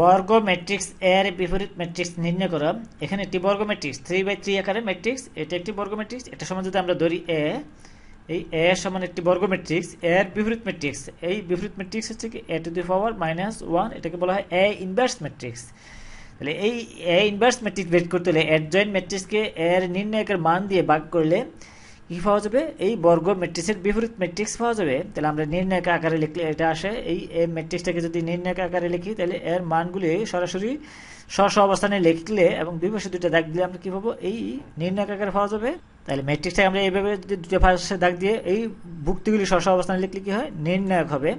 বর্গ ম্যাট্রিক্স এর বিপরীত ম্যাট্রিক্স নির্ণয় করা। এখানে একটি বর্গ ম্যাট্রিক্স থ্রি বাই থ্রি আকারের ম্যাট্রিক্স এটা একটি বর্গ ম্যাট্রিক্স এটা সমান যদি আমরা ধরি এ এই এ সমান একটি বর্গ ম্যাট্রিক্স এর বিপরীত ম্যাট্রিক্স এই বিপরীত ম্যাট্রিক্স হচ্ছে কি A to the power minus one এটাকে বলা হয় এ ইনভার্স ম্যাট্রিক্স তাহলে এই এ ইনভার্স ম্যাট্রিক্স বের করতে হলে অ্যাডজয়েন্ট ম্যাট্রিক্সকে এর নির্ণায়কের মান দিয়ে ভাগ করলে কি পাওয়া যাবে, এই বর্গ ম্যাট্রিক্সের বিপরীত ম্যাট্রিক্স পাওয়া যাবে। তাহলে আমরা নির্ণায়ক আকারে লিখলে এটা আসে। এই এই ম্যাট্রিক্সটাকে যদি নির্ণায়ক আকারে লিখি, তাহলে এর মানগুলি সরাসরি স্ব অবস্থানে লিখলে এবং দুই পাশে দুটো দাগ দিলে আমরা কি পাবো? এই নির্ণায়ক আকারে পাওয়া যাবে। তাহলে ম্যাট্রিক্সটাকে আমরা এইভাবে যদি দুটো পাশে দাগ দিয়ে এই ভুক্তিগুলি স্ব অবস্থানে লিখলে কি হয়? নির্ণায়ক হবে।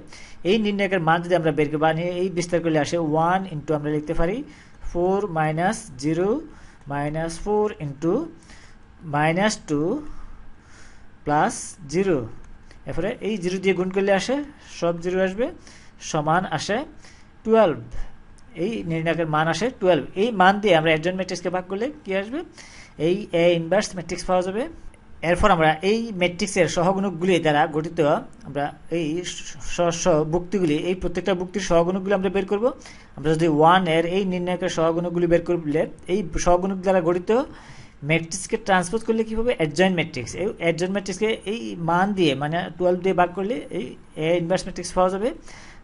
এই নির্ণায়কের মান যদি আমরা বের করে, বানিয়ে এই বিস্তার করলে আসে ওয়ান ইন্টু আমরা লিখতে পারি four minus zero minus four into minus two plus zero. এরপরে এই জিরো দিয়ে গুণ করলে আসে, সব জিরো আসবে, সমান আসে টুয়েলভ এই নির্ণায়কের মান আসে টুয়েলভ এই মান দিয়ে আমরা একজন ম্যাট্রিক্সকে ভাগ করলে কি আসবে? এই এ ইনভার্স ম্যাট্রিক্স পাওয়া যাবে। এরপর আমরা এই ম্যাট্রিক্সের সহগুণকগুলি দ্বারা গঠিত আমরা এই বুক্তিগুলি এই প্রত্যেকটা বুক্তির সহগুণকগুলি আমরা বের করব। আমরা যদি ওয়ানের এই নির্ণায়কের সহগুণকগুলি বের করলে, এই সহগুণক দ্বারা গঠিত ম্যাট্রিক্সকে ট্রান্সপোজ করলে কী হবে অ্যাডজয়েন্ট ম্যাট্রিক্স এই অ্যাডজয়েন্ট ম্যাট্রিক্সকে এই মান দিয়ে মানে টুয়েলভ দিয়ে ভাগ করলে এই এ ইনভার্স ম্যাট্রিক্স পাওয়া যাবে।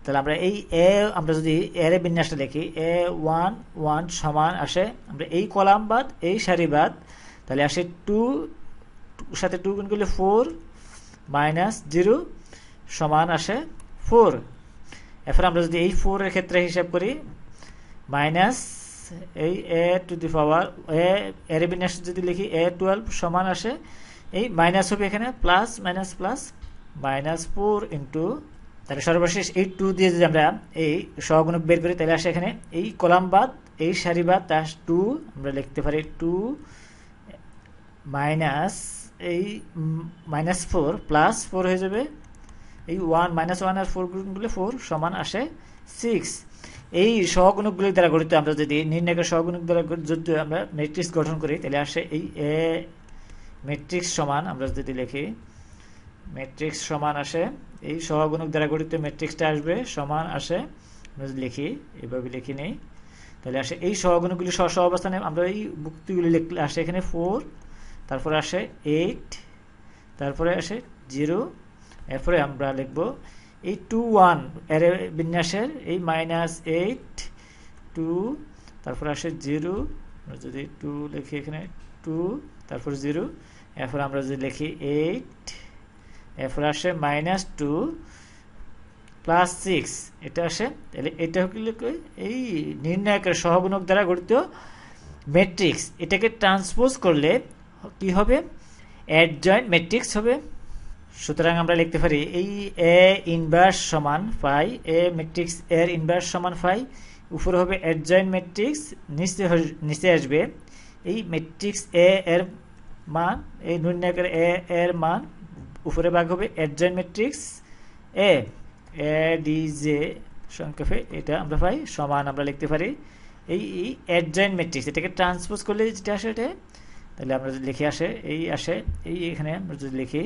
তাহলে আমরা এই এ আমরা যদি এর বিন্যাসটা দেখি এ ওয়ান ওয়ান সমান আসে, আমরা এই কলাম বাদ, এই সারি বাদ, তাহলে আসে টু সাথে টু গুণ করলে ফোর মাইনাস জিরো সমান আসে ফোর এরপর আমরা যদি এই ফোরের ক্ষেত্রে হিসাব করি মাইনাস এই এ টু দি পাওয়ার, এ, এর যদি লিখি এ টুয়েলভ সমান আসে, এই মাইনাস হবে এখানে plus minus plus minus four into তাহলে সর্বশেষ এই টু দিয়ে যদি আমরা এই সহগুণক বের করি, তাহলে আসে এখানে এই কলাম বাদ, এই সারি বাদ তার টু আমরা লিখতে পারি টু মাইনাস এই মাইনাস ফোর প্লাস ফোর হয়ে যাবে। এই ওয়ান মাইনাস ওয়ান আর ফোর গুণগুলো ফোর সমান আসে সিক্স এই সহগুণকগুলির দ্বারা গঠিত, আমরা যদি নির্ণায়কের সহগুণক দ্বারা যদি আমরা ম্যাট্রিক্স গঠন করি, তাহলে আসে এই এ ম্যাট্রিক্স সমান, আমরা যদি লিখি ম্যাট্রিক্স সমান আসে, এই সহগুণক দ্বারা গঠিত ম্যাট্রিক্সটা আসবে, সমান আসে, আমরা যদি লিখি এইভাবে লিখি নেই, তাহলে আসে এই সহগুণকগুলি স্ব স্ব অবস্থানে আমরা এই মুক্তিগুলি লিখলে আসে এখানে ফোর তারপরে আসে এইট তারপরে আসে জিরো এরপরে আমরা লিখব এই টু ওয়ানের বিন্যাসের এই মাইনাস এইট টু তারপর আসে জিরো যদি টু লিখি এখানে টু তারপর জিরো এরপর আমরা যদি লিখি এইট এরপর আসে মাইনাস টু প্লাস সিক্স এটা আসে, তাহলে এটা এই নির্ণায়কের সহগুণক দ্বারা গঠিত ম্যাট্রিক্স এটাকে ট্রান্সপোজ করলে কি হবে? অ্যাডজয়েন্ট ম্যাট্রিক্স হবে। সুতরাং আমরা লিখতে পারি এই এ ইনভার্স সমান ফাই, এ ম্যাট্রিক্স এর ইনভার্স সমান ফাই, উপরে হবে অ্যাডজয়েন্ট ম্যাট্রিক্স নিচে নিচে আসবে এই ম্যাট্রিক্স এ এর মান, এই নির্ণায়কের এ এর মান, উপরে ভাগ হবে adjoint matrix A A, D, J সংক্ষেপে এটা আমরা পাই, সমান আমরা লিখতে পারি এই অ্যাডজয়েন্ট ম্যাট্রিক্স এটাকে ট্রান্সপোজ করলে যেটা আসে এটা? তাহলে আমরা যদি লিখে আসে, এই আসে, এই এখানে আমরা যদি লিখি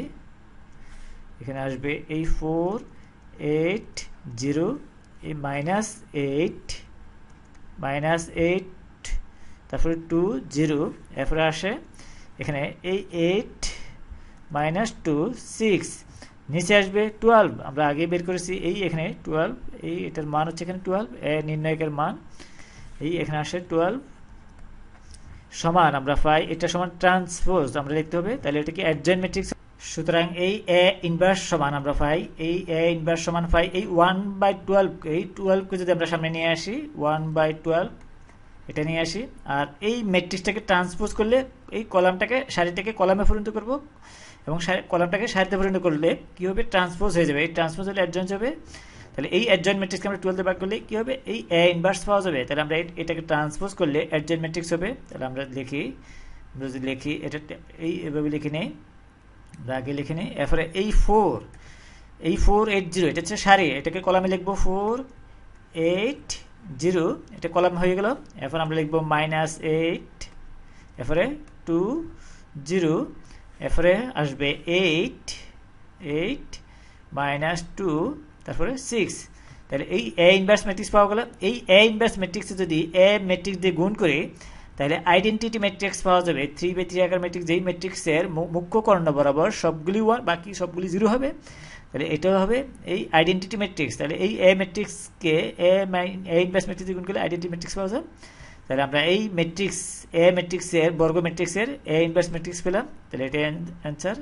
এখানে আসবে এই ফোর এইট জিরো এই মাইনাস এইট মাইনাস এইট তারপরে টু জিরো এরপরে আসে এখানে এই এইট মাইনাস টু সিক্স নিচে আসবে টুয়েলভ আমরা আগে বের করেছি এই এখানে টুয়েলভ এই এটার মান হচ্ছে এখানে টুয়েলভ এ নির্ণায়কের মান, এই এখানে আসে টুয়েলভ সমান, আমরা পাই এটা সমান ট্রান্সপোজ আমরা লিখতে হবে, তাহলে এটা কি অ্যাডজয়েন্ট ম্যাট্রিক্স সুতরাং এই এ ইনভার্স সমান আমরা পাই, এই এ ইনভার্স সমান পাই, এই ওয়ান বাই টুয়েলভ এই টুয়েলভকে যদি আমরা সামনে নিয়ে আসি ওয়ান বাই টুয়েলভ এটা নিয়ে আসি, আর এই ম্যাট্রিক্সটাকে ট্রান্সপোজ করলে এই কলামটাকে সারিটাকে কলামে পরিণত করব, এবং কলামটাকে সারিতে পরিণত করলে কী হবে? ট্রান্সপোজ হয়ে যাবে। এই ট্রান্সপোজ হলে অ্যাডজয়েন্ট হবে। তাহলে এই অ্যাডজয়েন্ট ম্যাট্রিক্সকে আমরা টুয়েলভে ভাগ করলে কী হবে? এই এ ইনভার্স পাওয়া যাবে। তাহলে আমরা এটাকে ট্রান্সপোজ করলে অ্যাডজয়েন্ট ম্যাট্রিক্স হবে। তাহলে আমরা লিখি, আমরা যদি লিখি, এটা এই এভাবে লিখে নেই। আগে লিখে নিই। এরপরে এই ফোর এই ফোর এইট জিরো এটা হচ্ছে সারি। এটাকে কলামে লিখব ফোর এইট জিরো এটা কলাম হয়ে গেল। এরপর আমরা লিখব মাইনাস এইট এরপরে টু জিরো এরপরে আসবে এইট এইট মাইনাস টু তারপরে সিক্স তাহলে এই এ ইনভার্স ম্যাট্রিক্স পাওয়া গেল। এই এ ইনভার্স ম্যাট্রিক্সে যদি এ ম্যাট্রিক্স দিয়ে গুণ করে তাহলে আইডেন্টিটি ম্যাট্রিক্স পাওয়া যাবে থ্রি বাই থ্রি আকার ম্যাট্রিক্স যেই ম্যাট্রিক্সের মুখ্য কর্ণ বরাবর সবগুলি ওয়ান বাকি সবগুলি জিরো হবে। তাহলে এটাও হবে এই আইডেন্টিটি ম্যাট্রিক্স তাহলে এই এ ম্যাট্রিক্সকে এ মাই এ ইনভার্স ম্যাট্রিক্স গুণ করলে আইডেন্টি ম্যাট্রিক্স পাওয়া যায়। তাহলে আমরা এই ম্যাট্রিক্স এ ম্যাট্রিক্সের বর্গ ম্যাট্রিক্সের এ ইনভার্স ম্যাট্রিক্স পেলাম। তাহলে এটা অ্যান্সার